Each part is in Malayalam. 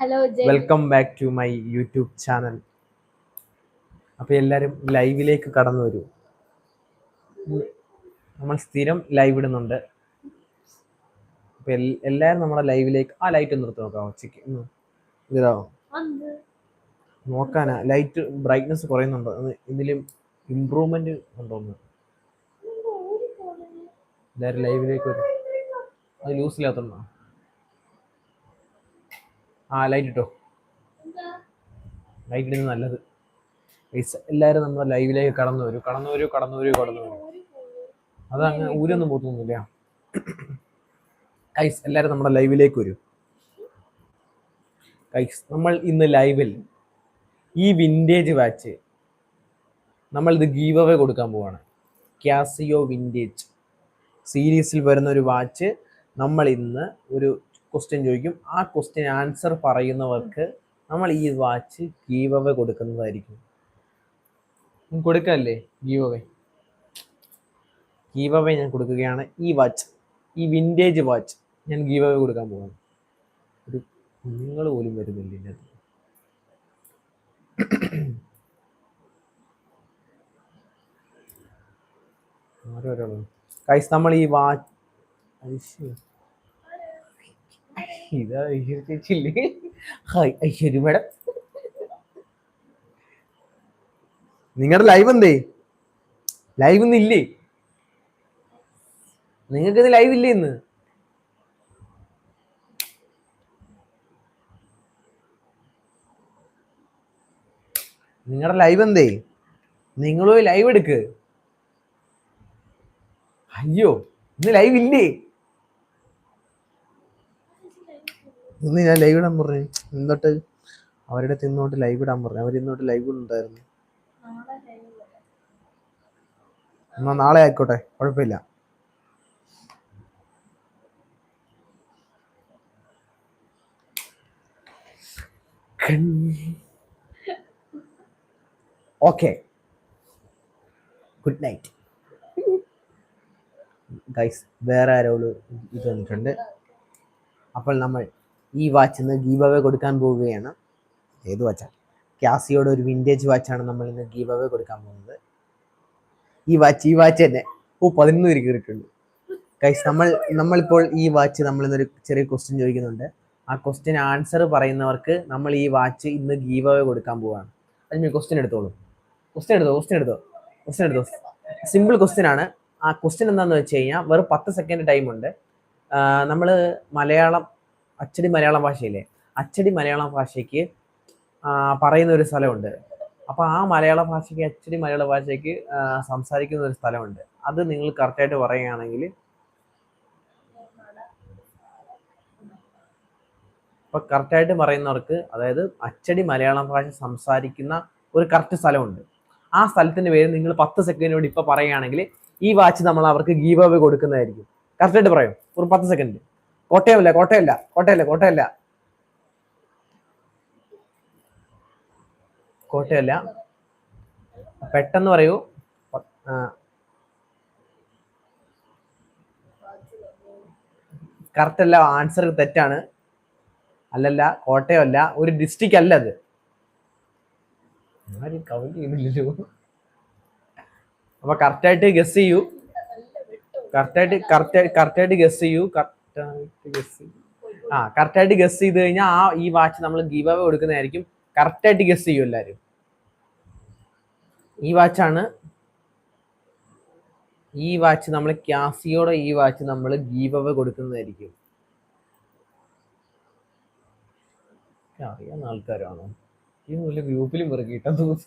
Hello welcome back to my YouTube channel അപ്പോൾ എല്ലാരും ലൈവിലേക്ക് കടന്നു വരൂ. നമ്മൾ സ്ഥിരം ലൈവ് ഇടുന്നുണ്ട്. അപ്പോൾ എല്ലാവരും നമ്മുടെ ലൈവിലേക്ക് ആ ലൈറ്റ് ഒന്ന് നിർത്തി നോക്കാം ഉച്ചയ്ക്ക് ഒന്ന് ഇതാവോ നോക്കാനാ. ലൈറ്റ് ബ്രൈറ്റ്നസ് കുറയുന്നുണ്ടോ. ഇതിലും ഇമ്പ്രൂവ്മെന്റ് ഉണ്ടോന്ന് എല്ലാവരും ലൈവിലേക്ക് വരും. അത് ലൂസ് ഇല്ലാത്തതുണ്ടോ ആ ലൈറ്റ് ഇട്ടോ? ലൈറ്റ് ഇടുന്നത് നല്ലത്. എല്ലാവരും നമ്മുടെ ലൈവിലേക്ക് കടന്നു വരും. കടന്നു വരൂ കടന്നു വരൂ കടന്നു വരൂ. അത് അങ്ങനെ ഊരൊന്നും പോത്തൊന്നുമില്ല. കൈസ് എല്ലാവരും നമ്മുടെ ലൈവിലേക്ക് വരും. കൈസ് നമ്മൾ ഇന്ന് ലൈവിൽ ഈ വിന്റേജ് വാച്ച് നമ്മൾ ഇത് ഗീവ് അവേ കൊടുക്കാൻ പോവാണ്. ക്യാസിയോ വിന്റേജ് സീരീസിൽ വരുന്ന ഒരു വാച്ച് നമ്മൾ ഇന്ന് ഒരു ക്വസ്റ്റ്യൻ ചോദിക്കും. ആ ക്വസ്റ്റ്യൻ ആൻസർ പറയുന്നവർക്ക് നമ്മൾ ഈ വാച്ച് ഗീവ് അവേ കൊടുക്കുന്നതായിരിക്കും. കൊടുക്കല്ലേ? ഗീവ് അവേ ഗീവ് അവേ ഞാൻ കൊടുക്കുകയാണ്. ഈ വാച്ച് ഈ വിന്റേജ് വാച്ച് ഞാൻ ഗീവ് അവേ കൊടുക്കാൻ പോകുന്നു ഒരു നിങ്ങൾ പോലും വരുന്നില്ല ഇതിനകത്ത്. ആരോരാളോ കൈസ് നമ്മൾ ഈ വാച്ച് ഇതാ ചേച്ചില്ലേ ഹായ് ഐശ്വര്യ മേഡം. നിങ്ങളുടെ ലൈവ് എന്തേ? ലൈവ് ഇല്ലേ? നിങ്ങൾക്ക് ഇത് ലൈവ് ഇല്ലേ ഇന്ന്? നിങ്ങളുടെ ലൈവ് എന്തേ? നിങ്ങൾ ലൈവ് എടുക്ക്. അയ്യോ ഇന്ന് ലൈവ് ഇല്ലേ? ഇന്ന് ഞാൻ ലൈവ് ഇടാൻ പറഞ്ഞു. എന്നിട്ട് അവരുടെ തിന്നോട്ട് ലൈവ് ഇടാൻ പറഞ്ഞു. അവർ ഇന്നോട്ട് ലൈവ് ഉണ്ടായിരുന്നു. എന്നാ നാളെ ആയിക്കോട്ടെ. കുഴപ്പമില്ല. ഓക്കെ. Good night. ഗൈസ് വേറെ ആരോട് ഇത് വന്നിട്ടുണ്ട്. അപ്പോൾ നമ്മൾ ഈ വാച്ച് ഇന്ന് ഗീവ് അവേ കൊടുക്കാൻ പോവുകയാണ്. ഏത് വാച്ചാണ് ക്യാസിയോടെ ഒരു വിന്റേജ് വാച്ചാണ് നമ്മൾ ഇന്ന് ഗീവ് അവേ കൊടുക്കാൻ പോകുന്നത്. ഈ വാച്ച് ഈ വാച്ച് തന്നെ. ഓ പതിനൊന്ന് പേര് കയറിയിട്ടുണ്ട് കൈസ് നമ്മൾ നമ്മളിപ്പോൾ ഈ വാച്ച് നമ്മൾ ഇന്നൊരു ചെറിയ ക്വസ്റ്റ്യൻ ചോദിക്കുന്നുണ്ട്. ആ ക്വസ്റ്റ്യൻ ആൻസർ പറയുന്നവർക്ക് നമ്മൾ ഈ വാച്ച് ഇന്ന് ഗീവ് അവേ കൊടുക്കാൻ പോവാണ് അതിന് ക്വസ്റ്റ്യൻ എടുത്തോളൂ. ക്വസ്റ്റ്യൻ എടുത്തോ? ക്വസ്റ്റ്യൻ എടുത്തോ? ക്വസ്റ്റ്യൻ എടുത്തോ? സിമ്പിൾ ക്വസ്റ്റ്യൻ ആണ്. ആ ക്വസ്റ്റ്യൻ എന്താണെന്ന് വെച്ച് കഴിഞ്ഞാൽ വെറും പത്ത് സെക്കൻഡ് ടൈം ഉണ്ട്. നമ്മൾ മലയാളം അച്ചടി മലയാളം ഭാഷയിലെ അച്ചടി മലയാളം ഭാഷയ്ക്ക് പറയുന്ന ഒരു സ്ഥലമുണ്ട്. അപ്പോൾ ആ മലയാള ഭാഷയ്ക്ക് അച്ചടി മലയാള ഭാഷയ്ക്ക് സംസാരിക്കുന്ന ഒരു സ്ഥലമുണ്ട്. അത് നിങ്ങൾ കറക്റ്റായിട്ട് പറയുകയാണെങ്കിൽ അപ്പോൾ കറക്റ്റായിട്ട് പറയുന്നവർക്ക് അതായത് അച്ചടി മലയാളം ഭാഷ സംസാരിക്കുന്ന ഒരു കറക്റ്റ് സ്ഥലമുണ്ട്. ആ സ്ഥലത്തിന്റെ പേര് നിങ്ങൾ പത്ത് സെക്കൻഡിനോട് ഇപ്പോൾ ഇപ്പൊ പറയുകയാണെങ്കിൽ ഈ വാച്ച് നമ്മൾ അവർക്ക് ഗീവ് അവേ കൊടുക്കുന്നതായിരിക്കും. കറക്റ്റായിട്ട് പറയും. ഒരു പത്ത് സെക്കൻഡ്. കോട്ടയമല്ല കോട്ടയല്ല കോട്ടയല്ല കോട്ടയല്ല കോട്ടയല്ല പെട്ടെന്ന് പറയൂ. കറക്റ്റ് അല്ല ആൻസർ തെറ്റാണ്. അല്ലല്ല കോട്ടയമല്ല ഒരു ഡിസ്ട്രിക്റ്റ് അല്ല അത്. ആരും കൗണ്ട് ചെയ്യുന്നില്ലല്ലോ. അപ്പൊ കറക്റ്റായിട്ട് ഗസ് ചെയ്യൂ. കറക്റ്റായിട്ട് കറക്റ്റ് കറക്റ്റായിട്ട് ഗസ് ചെയ്യൂ. കറക്റ്റായിട്ട് ഗസ് ആ കറക്റ്റായിട്ട് ഗസ് ചെയ്ത് കഴിഞ്ഞാൽ ആ ഈ വാച്ച് നമ്മൾ ഗീവ് അവേ കൊടുക്കുന്നതായിരിക്കും. കറക്റ്റായിട്ട് ഗസ് ചെയ്യും എല്ലാവരും ഈ വാച്ചാണ് ഈ വാച്ച് നമ്മൾ ക്യാസിയോടെ ഈ വാച്ച് നമ്മൾ ഗീവ് അവേ കൊടുക്കുന്നതായിരിക്കും. അറിയാവുന്ന ആൾക്കാരാണോ? ഈ വല്ല ഗ്രൂപ്പിലും കിട്ടാൻ തോന്നുന്നു.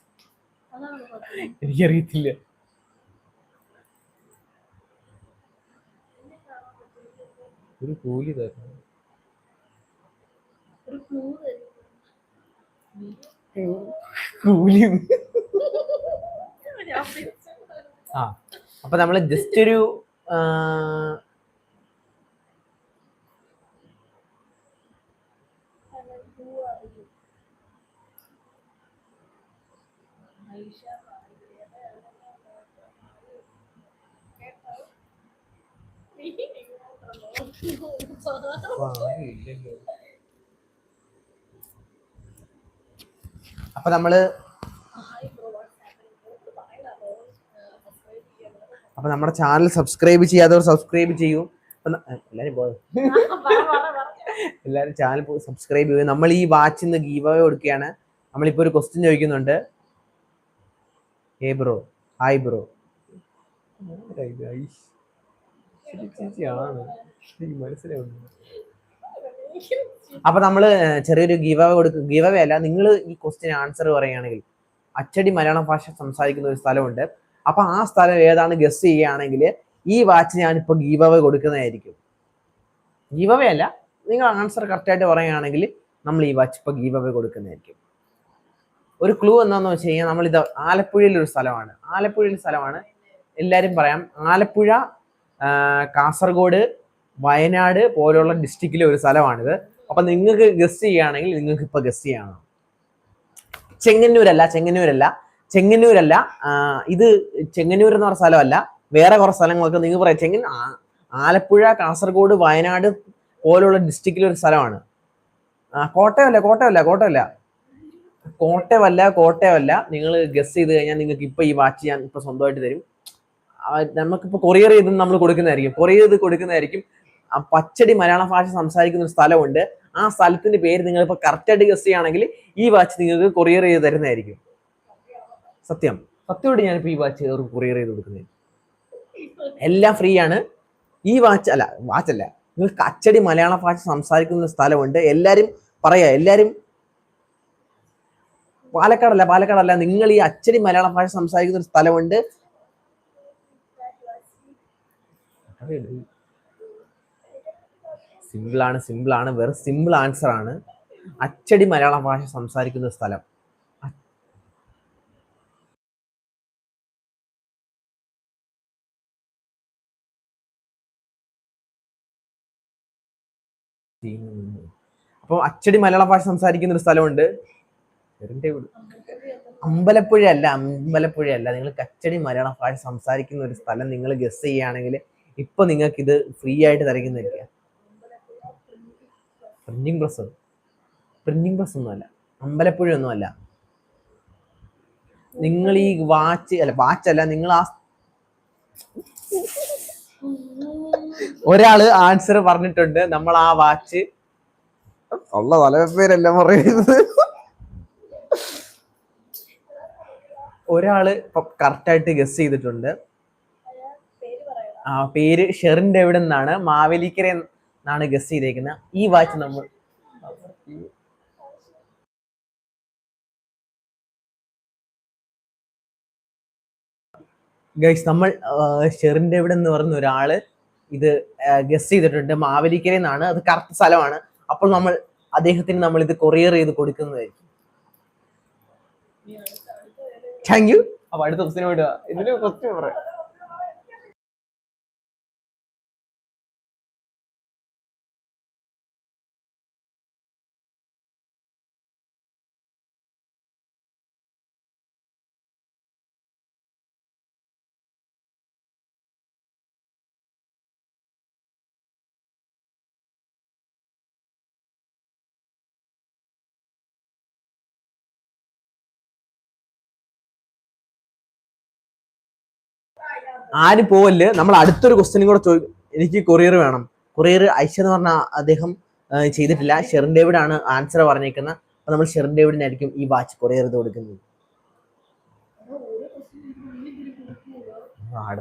എനിക്കറിയത്തില്ല. ഒരു കൂലി തരണം. ഒരു ക്ലൂ ആ അപ്പൊ നമ്മൾ ജസ്റ്റ് ഒരു ആ, ക്ലൂ അറിയും. ഐഷ പാടിയത് കേട്ടോ? അപ്പൊ നമ്മൾ അപ്പൊ നമ്മുടെ ചാനൽ സബ്സ്ക്രൈബ് ചെയ്യാത്തവർ സബ്സ്ക്രൈബ് ചെയ്യൂ. എല്ലാരും പോയോ? എല്ലാവരും ചാനൽ സബ്സ്ക്രൈബ് ചെയ്യും. നമ്മൾ ഈ വാച്ചിൽ ഇന്ന് ഗീവ് അവേ കൊടുക്കുകയാണ്. നമ്മളിപ്പോ ഒരു ക്വസ്റ്റ്യൻ ചോദിക്കുന്നുണ്ട്. ഏ ബ്രോ ഹായ് ബ്രോ അപ്പൊ നമ്മൾ ചെറിയൊരു ഗീവ് അവേ കൊടുക്കും ഗീവ് അല്ല നിങ്ങൾ ഈ ക്വസ്റ്റ്യൻ ആൻസർ പറയുകയാണെങ്കിൽ അച്ചടി മലയാളം ഭാഷ സംസാരിക്കുന്ന ഒരു സ്ഥലമുണ്ട്. അപ്പൊ ആ സ്ഥലം ഏതാണ് ഗസ് ചെയ്യുകയാണെങ്കിൽ ഈ വാച്ച് ഞാനിപ്പോ ഗീവ് അവേ കൊടുക്കുന്നതായിരിക്കും. ഗീവ് അവേ അല്ല നിങ്ങൾ ആൻസർ കറക്റ്റായിട്ട് പറയുകയാണെങ്കിൽ നമ്മൾ ഈ വാച്ച് ഇപ്പോൾ ഗീവ് അവേ കൊടുക്കുന്നതായിരിക്കും. ഒരു ക്ലൂ എന്താണെന്ന് വെച്ച് കഴിഞ്ഞാൽ നമ്മളിത് ആലപ്പുഴയിൽ ഒരു സ്ഥലമാണ്. ആലപ്പുഴയിൽ സ്ഥലമാണ്. എല്ലാവരും പറയാം ആലപ്പുഴ കാസർഗോഡ് വയനാട് പോലുള്ള ഡിസ്ട്രിക്റ്റിലെ ഒരു സ്ഥലമാണിത്. അപ്പൊ നിങ്ങൾക്ക് ഗസ് ചെയ്യുകയാണെങ്കിൽ നിങ്ങൾക്ക് ഇപ്പൊ ഗസ് ചെയ്യണം ചെങ്ങന്നൂരല്ല ചെങ്ങന്നൂരല്ല ചെങ്ങന്നൂരല്ല. ഇത് ചെങ്ങന്നൂർ എന്ന് പറഞ്ഞ സ്ഥലമല്ല. വേറെ കുറെ സ്ഥലങ്ങളൊക്കെ നിങ്ങൾ പറയാം. ചെങ്ങൻ ആലപ്പുഴ കാസർഗോഡ് വയനാട് പോലുള്ള ഡിസ്ട്രിക്റ്റിലെ ഒരു സ്ഥലമാണ്. കോട്ടയമല്ല കോട്ടയമല്ല കോട്ടയമല്ല. കോട്ടയമല്ല കോട്ടയമല്ല. നിങ്ങൾ ഗസ് ചെയ്ത് കഴിഞ്ഞാൽ നിങ്ങൾക്ക് ഇപ്പൊ ഈ വാച്ച് ഞാൻ ഇപ്പൊ സ്വന്തമായിട്ട് തരും. നമുക്കിപ്പോ കൊറിയർ ചെയ്ത് നമ്മൾ കൊടുക്കുന്നതായിരിക്കും. കൊറിയർ ചെയ്ത് കൊടുക്കുന്നതായിരിക്കും. ആ പച്ചടി മലയാള ഭാഷ സംസാരിക്കുന്ന ഒരു സ്ഥലമുണ്ട്. ആ സ്ഥലത്തിന്റെ പേര് നിങ്ങൾ ഇപ്പൊ കറക്റ്റ് ആയിട്ട് ഗസ് ചെയ്യുകയാണെങ്കിൽ ഈ വാച്ച് നിങ്ങൾക്ക് കൊറിയർ ചെയ്ത് തരുന്നതായിരിക്കും. സത്യം. സത്യമായിട്ട് ഞാനിപ്പോ ഈ വാച്ച് കൊറിയർ ചെയ്ത് കൊടുക്കുന്നത് എല്ലാം ഫ്രീ ആണ്. ഈ വാച്ച് അല്ല വാച്ച് അല്ല. നിങ്ങൾക്ക് അച്ചടി മലയാള ഭാഷ സംസാരിക്കുന്ന സ്ഥലമുണ്ട്. എല്ലാരും പറയാ എല്ലാരും പാലക്കാടല്ല പാലക്കാടല്ല. നിങ്ങൾ ഈ അച്ചടി മലയാള ഭാഷ സംസാരിക്കുന്ന ഒരു സ്ഥലമുണ്ട്. സിമ്പിൾ ആണ് വെറും സിമ്പിൾ ആൻസർ ആണ്. അച്ചടി മലയാള ഭാഷ സംസാരിക്കുന്ന സ്ഥലം. അപ്പോൾ അച്ചടി മലയാള ഭാഷ സംസാരിക്കുന്ന ഒരു സ്ഥലമുണ്ട്. വെറുതെ വിട്. അമ്പലപ്പുഴ അല്ല അമ്പലപ്പുഴ അല്ല നിങ്ങൾ കച്ചടി മലയാള ഭാഷ സംസാരിക്കുന്ന ഒരു സ്ഥലം നിങ്ങൾ ഗസ് ചെയ്യുകയാണെങ്കിൽ ഇപ്പൊ നിങ്ങൾക്ക് ഇത് ഫ്രീ ആയിട്ട് തരയ്ക്കുന്നതായിരിക്കും. പ്രിന്റിംഗ് പ്രസ് പ്രിന്റിംഗ് പ്രസ് ഒന്നുമല്ല. അമ്പലപ്പുഴ ഒന്നുമല്ല നിങ്ങൾ ഈ വാച്ച് അല്ല വാച്ച് അല്ല നിങ്ങൾ ആ ഒരാൾ ആൻസർ പറഞ്ഞിട്ടുണ്ട്. നമ്മൾ ആ വാച്ച് ഉള്ള പേരെല്ലാം പറയുന്നത്? ഒരാൾ കറക്റ്റായിട്ട് ഗസ് ചെയ്തിട്ടുണ്ട്. ആ പേര് ഷെറിന്റെ എവിടെ നിന്നാണ് മാവേലിക്കര എന്നാണ് ഗസ് ചെയ്തേക്കുന്നത് ഈ വാച്ച് നമ്മൾ ഗൈസ് നമ്മൾ ഷെറിന്റെ ഇവിടെ എന്ന് പറയുന്ന ഒരാൾ ഇത് ഗസ് ചെയ്തിട്ടുണ്ട്. മാവേലിക്കര എന്നാണ് അത് കറക്റ്റ് സ്ഥലമാണ്. അപ്പോൾ നമ്മൾ അദ്ദേഹത്തിന് നമ്മൾ ഇത് കൊറിയർ ചെയ്ത് കൊടുക്കുന്നതായിരിക്കും. താങ്ക് യു അപ്പൊ അടുത്ത ക്വസ്റ്റിന് വിടുക ഇതിന് ക്വസ്റ്റ്യൻ പറയാം. ആരും പോവല്ല് നമ്മൾ അടുത്തൊരു ക്വസ്റ്റ്യനും കൂടെ ചോദിക്കും എനിക്ക് കൊറിയർ വേണം. കൊറിയർ ഐഷ എന്ന് പറഞ്ഞ അദ്ദേഹം ചെയ്തിട്ടില്ല. ഷെറിൻ ഡേവിഡ് ആണ് ആൻസർ പറഞ്ഞേക്കുന്നത്. അപ്പൊ നമ്മൾ ഷെറിൻ ഡേവിഡിനായിരിക്കും ഈ വാച്ച് കൊറിയർ ചെയ്ത് കൊടുക്കുന്നത്. ആ,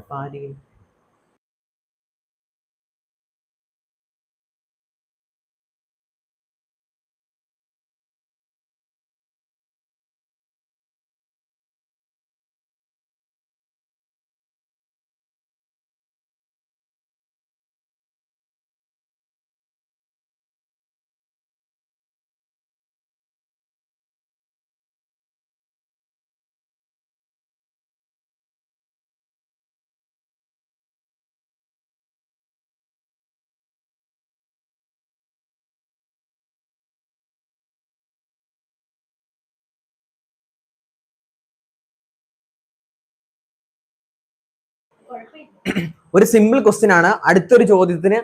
ഒരു സിമ്പിൾ ക്വസ്റ്റ്യൻ ആണ്. അടുത്തൊരു ചോദ്യത്തിന്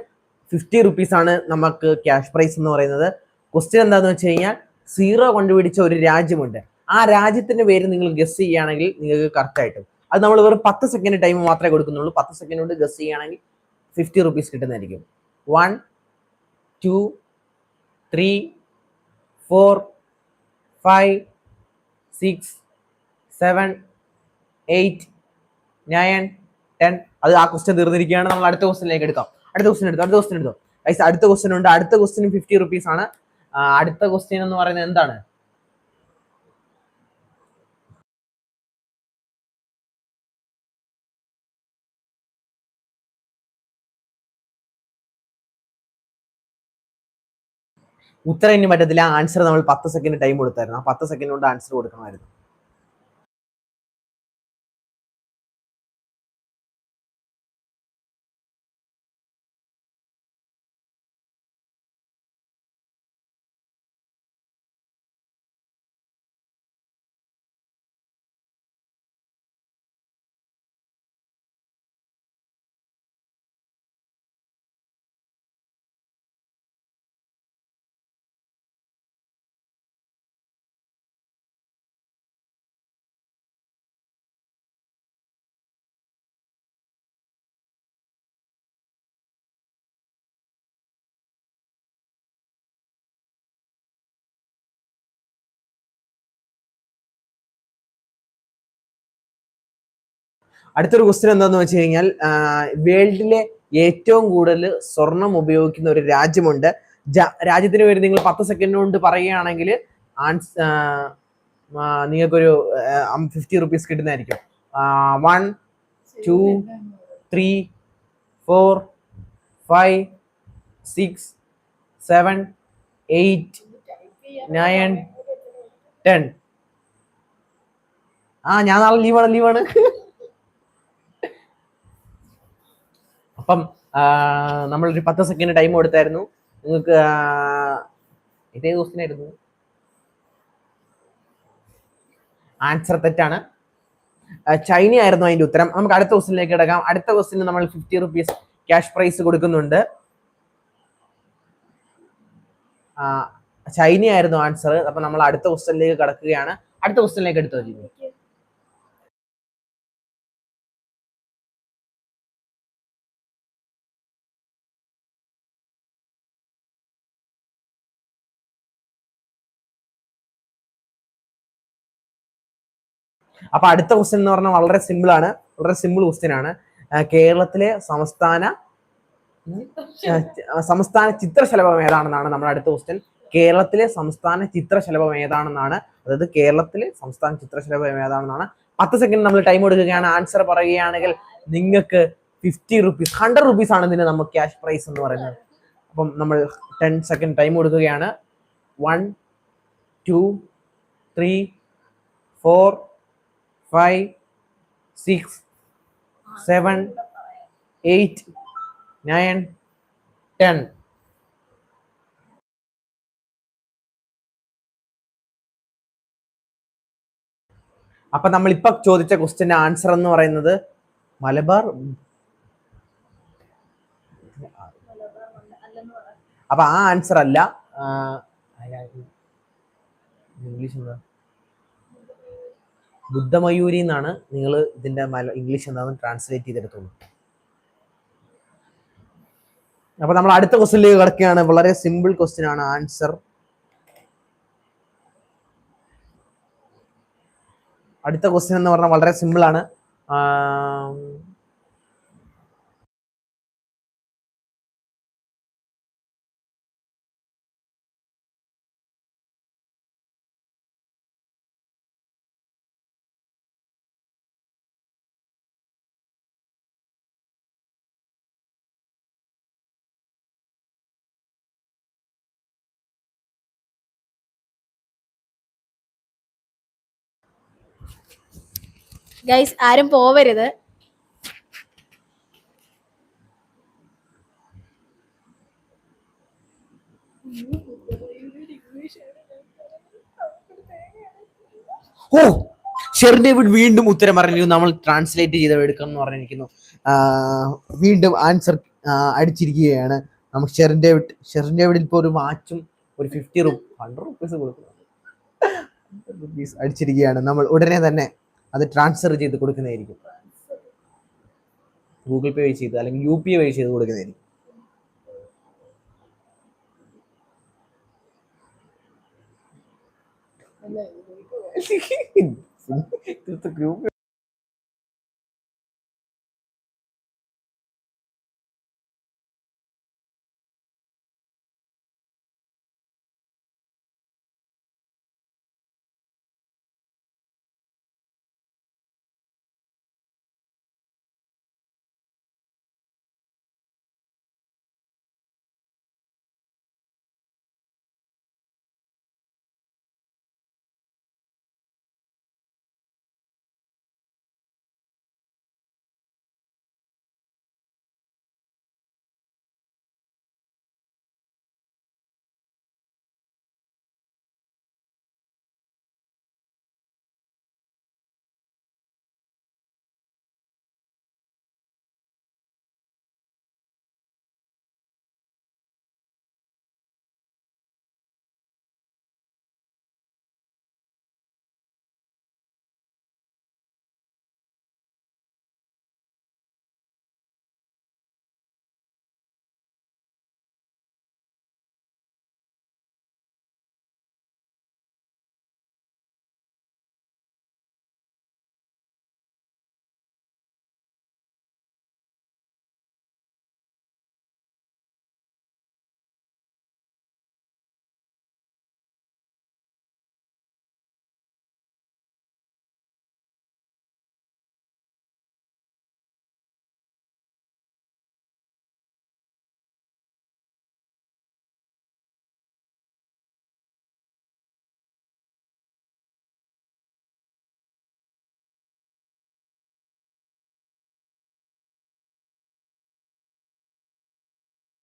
ഫിഫ്റ്റി റുപ്പീസ് ആണ് നമുക്ക് ക്യാഷ് പ്രൈസ് എന്ന് പറയുന്നത്. ക്വസ്റ്റ്യൻ എന്താന്ന് വെച്ച് കഴിഞ്ഞാൽ സീറോ കണ്ടുപിടിച്ച ഒരു രാജ്യമുണ്ട്. ആ രാജ്യത്തിന്റെ പേര് നിങ്ങൾ ഗസ് ചെയ്യുകയാണെങ്കിൽ നിങ്ങൾക്ക് കറക്റ്റ് ആയിട്ട്. അത് നമ്മൾ വെറും പത്ത് സെക്കൻഡ് ടൈം മാത്രമേ കൊടുക്കുന്നുള്ളൂ. പത്ത് സെക്കൻഡ് കൊണ്ട് ഗസ് ചെയ്യുകയാണെങ്കിൽ ഫിഫ്റ്റി റുപ്പീസ് കിട്ടുന്നതായിരിക്കും. One two three four five six seven eight nine അത് ആ ക്വസ്റ്റ്യൻ തീർന്നിരിക്കുകയാണ്. നമ്മൾ അടുത്ത ക്വസ്റ്റ്യനിലേക്ക് എടുക്കാം. അടുത്ത ക്വസ്റ്റ്യൻ എടുത്തു? അടുത്ത ക്വസ്റ്റ്യൻ എടുത്തു? ഗൈസ് അടുത്ത ക്വസ്റ്റ്യൻ ഉണ്ട്. അടുത്ത ക്വസ്റ്റ്യൻ ഫിഫ്റ്റി റുപ്പീസ് ആണ്. അടുത്ത ക്വസ്റ്റ്യൻ എന്ന് പറയുന്നത് എന്താണ്? ഉത്തരം ഇനി പറ്റത്തില്ല. ആൻസർ നമ്മൾ പത്ത് സെക്കൻഡ് ടൈം കൊടുത്തായിരുന്നു. ആ പത്ത് സെക്കൻഡ് കൊണ്ട് ആൻസർ കൊടുക്കണമായിരുന്നു. അടുത്തൊരു ക്വസ്റ്റ്യൻ എന്താന്ന് വെച്ച് കഴിഞ്ഞാൽ വേൾഡിലെ ഏറ്റവും കൂടുതൽ സ്വർണം ഉപയോഗിക്കുന്ന ഒരു രാജ്യമുണ്ട്. രാജ്യത്തിന് പേര് നിങ്ങൾ പത്ത് സെക്കൻഡ് കൊണ്ട് പറയുകയാണെങ്കിൽ ആൻസ് നിങ്ങൾക്കൊരു ഫിഫ്റ്റി റുപ്പീസ് കിട്ടുന്നതായിരിക്കും. One two three four five six seven eight nine ten ആ ഞാൻ നാളെ ലീവാണ് ലീവാണ് അപ്പം നമ്മളൊരു പത്ത് സെക്കൻഡ് ടൈം കൊടുത്തായിരുന്നു. നിങ്ങൾക്ക് ഇതേ ദിവസത്തിനായിരുന്നു ആൻസർ തെറ്റാണ്. ചൈന ആയിരുന്നു അതിന്റെ ഉത്തരം. നമുക്ക് അടുത്ത ക്വസ്റ്റിനിലേക്ക് കിടക്കാം. അടുത്ത ക്വസ്റ്റിന് നമ്മൾ ഫിഫ്റ്റി റുപ്പീസ് ക്യാഷ് പ്രൈസ് കൊടുക്കുന്നുണ്ട്. ചൈനയായിരുന്നു ആൻസർ അപ്പൊ നമ്മൾ അടുത്ത ക്വസ്റ്റിനിലേക്ക് കിടക്കുകയാണ്. അടുത്ത ക്വസ്റ്റിനിലേക്ക് എടുത്തു വരിക അപ്പൊ അടുത്ത ക്വസ്റ്റ്യൻ എന്ന് പറഞ്ഞാൽ വളരെ സിമ്പിൾ ആണ്. വളരെ സിമ്പിൾ ക്വസ്റ്റ്യൻ ആണ്. കേരളത്തിലെ സംസ്ഥാന സംസ്ഥാന ചിത്രശലഭം ഏതാണെന്നാണ് നമ്മുടെ അടുത്ത ക്വസ്റ്റ്യൻ കേരളത്തിലെ സംസ്ഥാന ചിത്രശലഭം ഏതാണെന്നാണ് അതായത് കേരളത്തിലെ സംസ്ഥാന ചിത്രശലഭം ഏതാണെന്നാണ്. പത്ത് സെക്കൻഡ് നമ്മൾ ടൈം കൊടുക്കുകയാണ് ആൻസർ പറയുകയാണെങ്കിൽ നിങ്ങൾക്ക് ഫിഫ്റ്റി റുപ്പീസ് ഹൺഡ്രഡ് റുപ്പീസ് ആണ് ഇതിന് നമുക്ക് ക്യാഷ് പ്രൈസ് എന്ന് പറയുന്നത്. അപ്പം നമ്മൾ ടെൻ സെക്കൻഡ് ടൈം കൊടുക്കുകയാണ് one two three four five six seven eight nine ten അപ്പൊ നമ്മൾ ഇപ്പൊ ചോദിച്ച ക്വസ്റ്റ്യന്റെ ആൻസർ എന്ന് പറയുന്നത് മലബാർ അപ്പൊ ആ ആൻസർ അല്ല ഇംഗ്ലീഷ് എന്താ? ബുദ്ധമയൂരി എന്നാണ് നിങ്ങൾ ഇതിന്റെ മല ഇംഗ്ലീഷ് എന്താണെന്ന് ട്രാൻസ്ലേറ്റ് ചെയ്തെടുത്തോളൂ അപ്പൊ നമ്മൾ അടുത്ത ക്വസ്റ്റ്യനിലേക്ക് കിടക്കുകയാണ്. വളരെ സിമ്പിൾ ക്വസ്റ്റ്യൻ ആണ് ആൻസർ അടുത്ത ക്വസ്റ്റ്യൻ എന്ന് പറഞ്ഞാൽ വളരെ സിമ്പിൾ ആണ്. ഗൈസ് ആരും പോവരുത്. ഓ ഷെറിൻ ഡേവിഡ് വീണ്ടും ഉത്തരം പറഞ്ഞിരിക്കുന്നു നമ്മൾ ട്രാൻസ്ലേറ്റ് ചെയ്ത് എടുക്കണം എന്ന് പറഞ്ഞിരിക്കുന്നു. വീണ്ടും ആൻസർ അടിച്ചിരിക്കുകയാണ്. നമുക്ക് ഷെറിൻ ഡേവിഡ് ഷെറിൻ ഡേവിഡിൽ ഇപ്പോൾ ഒരു വാച്ചും ഒരു ഫിഫ്റ്റി റുപ്പ് ഹൺഡ്രഡ് റുപ്പീസ് കൊടുക്കുന്നു. അടിച്ചിരിക്കുകയാണ്. നമ്മൾ ഉടനെ തന്നെ അത് ട്രാൻസ്ഫർ ചെയ്ത് കൊടുക്കുന്നതായിരിക്കും. ഗൂഗിൾ പേ വഴി ചെയ്ത് അല്ലെങ്കിൽ യു പി ഐ വഴി ചെയ്ത് കൊടുക്കുന്നതായിരിക്കും. ഗ്രൂപ്പ്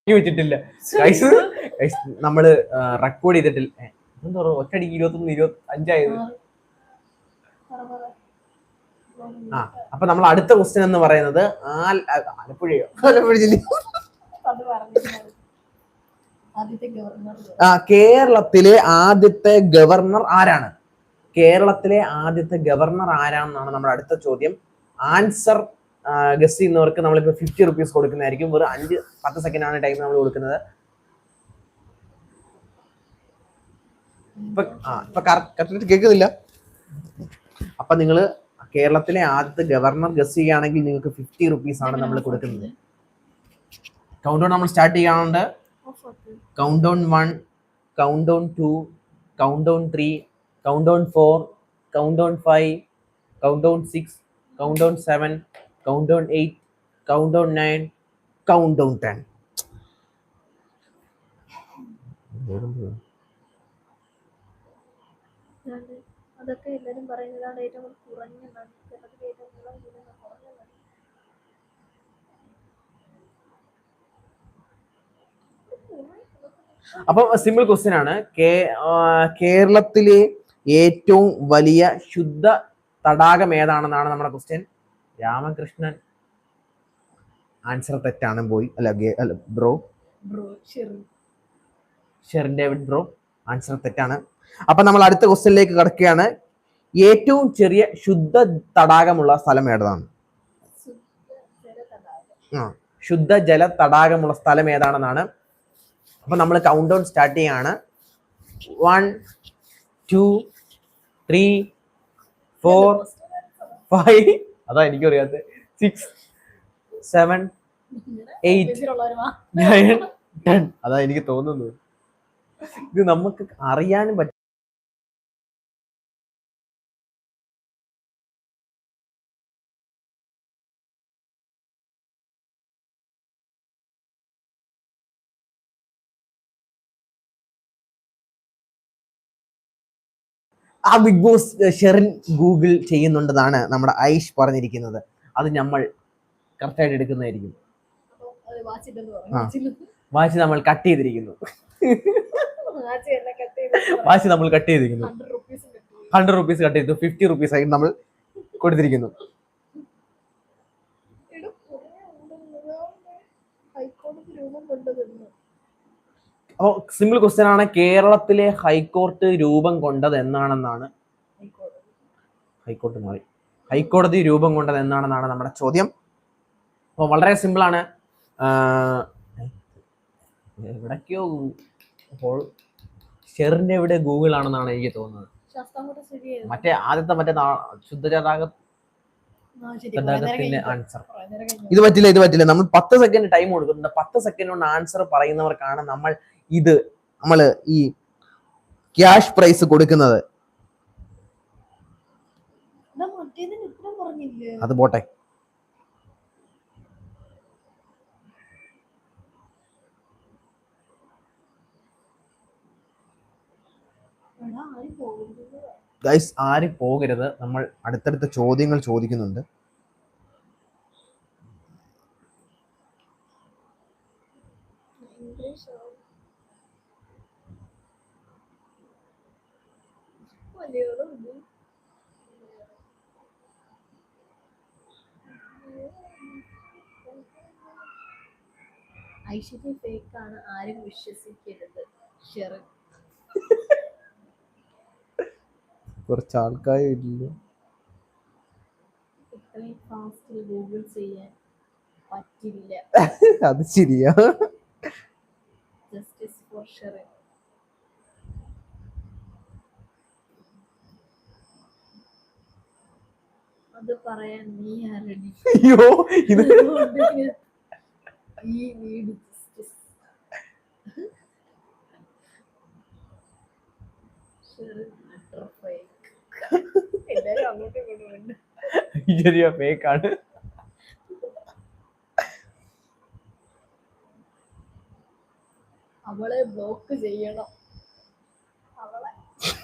വെച്ചിട്ടില്ല നമ്മൾ റെക്കോർഡ് ചെയ്തിട്ടില്ല. ഒറ്റടി എന്താ പറയുക ഒറ്റടിക്ക് ഇരുപത്തൊന്ന് ഇരുപത്തി അഞ്ചായത് ആ അപ്പൊ നമ്മൾ അടുത്ത ക്വസ്റ്റ്യൻ എന്ന് പറയുന്നത് ആ, ആലപ്പുഴയോ? ആലപ്പുഴ ജില്ല. ആദ്യത്തെ ഗവർണർ. ആ കേരളത്തിലെ ആദ്യത്തെ ഗവർണർ ആരാണ്? കേരളത്തിലെ ആദ്യത്തെ ഗവർണർ ആരാണെന്നാണ് നമ്മുടെ അടുത്ത ചോദ്യം. ആൻസർ ഗസ് ചെയ്യുന്നവർക്ക് നമ്മളിപ്പോ ഫിഫ്റ്റി റുപ്പീസ് കൊടുക്കുന്നതായിരിക്കും. വെറും അഞ്ച് പത്ത് ആണ് ടൈം നമ്മൾ കൊടുക്കുന്നത്. കറക്റ്റ് കേൾക്കുന്നില്ല? അപ്പൊ നിങ്ങൾ കേരളത്തിലെ ആദ്യത്തെ ഗവർണർ ഗസ് ചെയ്യുകയാണെങ്കിൽ നിങ്ങൾക്ക് ഫിഫ്റ്റി റുപ്പീസ് ആണ് നമ്മൾ കൊടുക്കുന്നത്. കൗണ്ട് ഡൗൺ നമ്മൾ സ്റ്റാർട്ട് ചെയ്യാറുണ്ട് count down one count down two count down three count down four count down five count down six count down seven അതൊക്കെ എല്ലാരും പറയുന്നതാണ് ഏറ്റവും കുറഞ്ഞ കേരളത്തിലെ ഏറ്റവും നീളം കൂടിയ ന- കുറഞ്ഞ നദി അപ്പൊ സിമ്പിൾ ക്വസ്റ്റ്യൻ ആണ്. കേരളത്തിലെ ഏറ്റവും വലിയ ശുദ്ധ തടാകം ഏതാണെന്നാണ് നമ്മുടെ ക്വസ്റ്റ്യൻ രാമകൃഷ്ണൻ ആൻസർ തെറ്റാണ് പോയി. അല്ല അല്ല bro? Bro Sheri Sherin David bro answer തെറ്റാണ്. അപ്പൊ നമ്മൾ അടുത്ത ക്വസ്റ്റ്യനിലേക്ക് കിടക്കുകയാണ്. ഏറ്റവും ചെറിയ ശുദ്ധ തടാകമുള്ള സ്ഥലം ഏതാണ്? ആ ശുദ്ധ ജല തടാകമുള്ള സ്ഥലം ഏതാണെന്നാണ്. അപ്പൊ നമ്മൾ കൗണ്ട് ഡൗൺ സ്റ്റാർട്ട് ചെയ്യാണ്. One two three four five അതാ എനിക്കറിയാത്ത. Six seven eight nine ten അതാ എനിക്ക് തോന്നുന്നത്. ഇത് നമുക്ക് അറിയാനും പറ്റും ആ ബിഗ് ബോസ് ഷെറിൻ ഗൂഗിൾ ചെയ്യുന്നുണ്ടെന്നാണ് നമ്മുടെ ഐഷ് പറഞ്ഞിരിക്കുന്നത്. അത് നമ്മൾ കറക്റ്റായിട്ട് എടുക്കുന്നതായിരിക്കും. വാച്ച് നമ്മൾ കട്ട് ചെയ്തിരിക്കുന്നു. വാച്ച് നമ്മൾ കട്ട് ചെയ്തിരിക്കുന്നു. Hundred rupees cut. ചെയ്തു. ഫിഫ്റ്റി റുപ്പീസ് ആയി നമ്മൾ കൊടുത്തിരിക്കുന്നു. ഹൈക്കോടതി രൂപം കൊണ്ടുവന്നു അപ്പോൾ സിമ്പിൾ ക്വസ്റ്റ്യൻ ആണ്. കേരളത്തിലെ ഹൈക്കോർട്ട് രൂപം കൊണ്ടത് എന്നാണെന്നാണ് ഹൈക്കോർട്ട് മാറി. ഹൈക്കോടതി രൂപം കൊണ്ടത് എന്നാണെന്നാണ് നമ്മുടെ ചോദ്യം. അപ്പോൾ വളരെ സിമ്പിൾ ആണ്. ആഹ് എവിടേക്കോ അപ്പോൾ ഷെറിന്റെ എവിടെ ഗൂഗിൾ ആണെന്നാണ് എനിക്ക് തോന്നുന്നത്. മറ്റേ ആദ്യത്തെ മറ്റേ ശുദ്ധജാതക ഗതാഗതത്തിന്റെ ആൻസർ. ഇത് പറ്റില്ല ഇത് പറ്റില്ല. നമ്മൾ പത്ത് സെക്കൻഡ് ടൈം കൊടുക്കുന്നുണ്ട്. പത്ത് സെക്കൻഡ് കൊണ്ട് ആൻസർ പറയുന്നവർക്കാണ് നമ്മൾ ഇത് നമ്മൾ ഈ ക്യാഷ് പ്രൈസ് കൊടുക്കുന്നത്. അത് പോട്ടെ. ഗൈസ് ആരും പോകരുത്. നമ്മൾ അടുത്തടുത്ത ചോദ്യങ്ങൾ ചോദിക്കുന്നുണ്ട് ഇംഗ്ലീഷ് മലയാളം ഐശ്വര്യ ആണ് ആരും വിശ്വസിക്കരുത്. ഷെറിൻ. കുറച്ച് ആൾക്കാരില്ല ഇത്രയും ഫാസ്റ്റിൽ ഗൂഗിൾ ചെയ്യാൻ പറ്റില്ല. അത് ശരിയാ. ജസ്റ്റിസ് ഫോർ ഷെറിൻ അത് പറയാൻ നീ ആരടി? അയ്യോ ഇത് ഈ need justice Sherin utter fake അവളെ ബ്ലോക്ക് ചെയ്യണം. അവളെ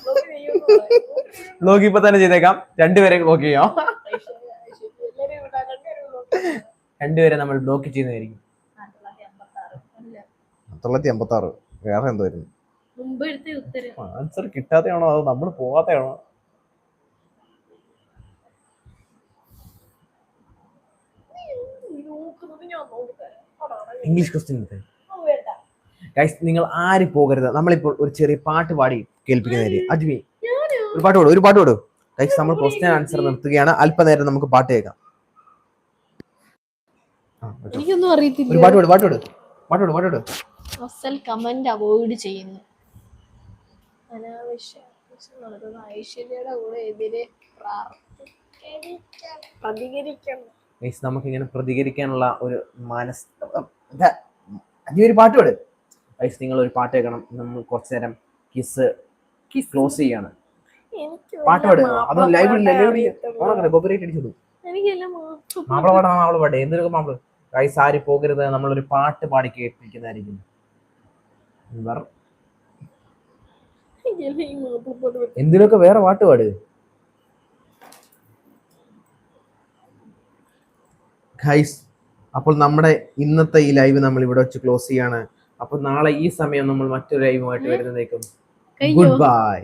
ബ്ലോക്ക് ചെയ്യണം നോക്കി ഇപ്പൊ തന്നെ ചെയ്തേക്കാം. രണ്ടുപേരെ ബ്ലോക്ക് ചെയ്യാം. രണ്ടുപേരും നമ്മൾ ബ്ലോക്ക് ചെയ്യുന്നതായിരിക്കും. ആയിരത്തി തൊള്ളായിരത്തി അമ്പത്തി ആറ് വേറെ എന്തായിരുന്നു മുമ്പെടുത്ത ഉത്തരം ആൻസർ കിട്ടാതെയാണോ? അതോ നമ്മൾ പോവാത്തയാണോ ഇംഗ്ലീഷ് ക്വസ്റ്റ്യൻ ഗൈസ് നിങ്ങൾ ആരും പോകരുത്. നമ്മളിപ്പോൾ ഒരു ചെറിയ പാട്ട് പാടി കേൾപ്പിക്കുന്നതായിരിക്കും അജ്മി ഒരു പാട്ട് പാടും ഒരു പാട്ട് പാടും. ഗൈസ് നമ്മൾ ക്വസ്റ്റ്യൻ ആൻസർ നിർത്തുകയാണ്. അല്പനേരം നമുക്ക് പാട്ട് കേൾക്കാം. എനിക്കൊന്നും ഒരു പാട്ട് പാട് പാട്ട് പാട്. പാട്ട് പാട് പാട്ട് പാട്. കമന്റ് അവോയ്ഡ് ചെയ്യുന്നു. അനാവശ്യ ഐശ്വര്യയുടെ കൂടെ എതിരെ പ്രതികരിക്കണം. നമുക്ക് ഇങ്ങനെ പ്രതികരിക്കാനുള്ള ഒരു മനസ് ദാ, ഒരു പാട്ട് പാട്. വൈസ് നിങ്ങൾ ഒരു പാട്ട് കേൾക്കണം. നമ്മൾ കുറച്ചു നേരം കിസ് കിസ് ക്ലോസ് ചെയ്യാണ്. പാട്ട് പാട്. അത് ലൈവ് അടിച്ചു എനിക്കെല്ലാം മാപ്പിള പാടാ മാപ്പിള പാട്ട് എന്തൊക്കെ മാപ്പിള? ഗൈസ് ആരും പോകരുത്? നമ്മളൊരു പാട്ട് പാടി കേൾപ്പിക്കുന്നതായിരിക്കും. ഇവർ എന്തിനൊക്കെ വേറെ പാട്ട് പാട്? ഗൈസ് അപ്പോൾ നമ്മുടെ ഇന്നത്തെ ഈ ലൈവ് നമ്മൾ ഇവിടെ വെച്ച് ക്ലോസ് ചെയ്യാണ്. അപ്പോൾ നാളെ ഈ സമയം നമ്മൾ മറ്റൊരു ലൈവുമായിട്ട് വരുന്നതേക്കും ഗുഡ് ബൈ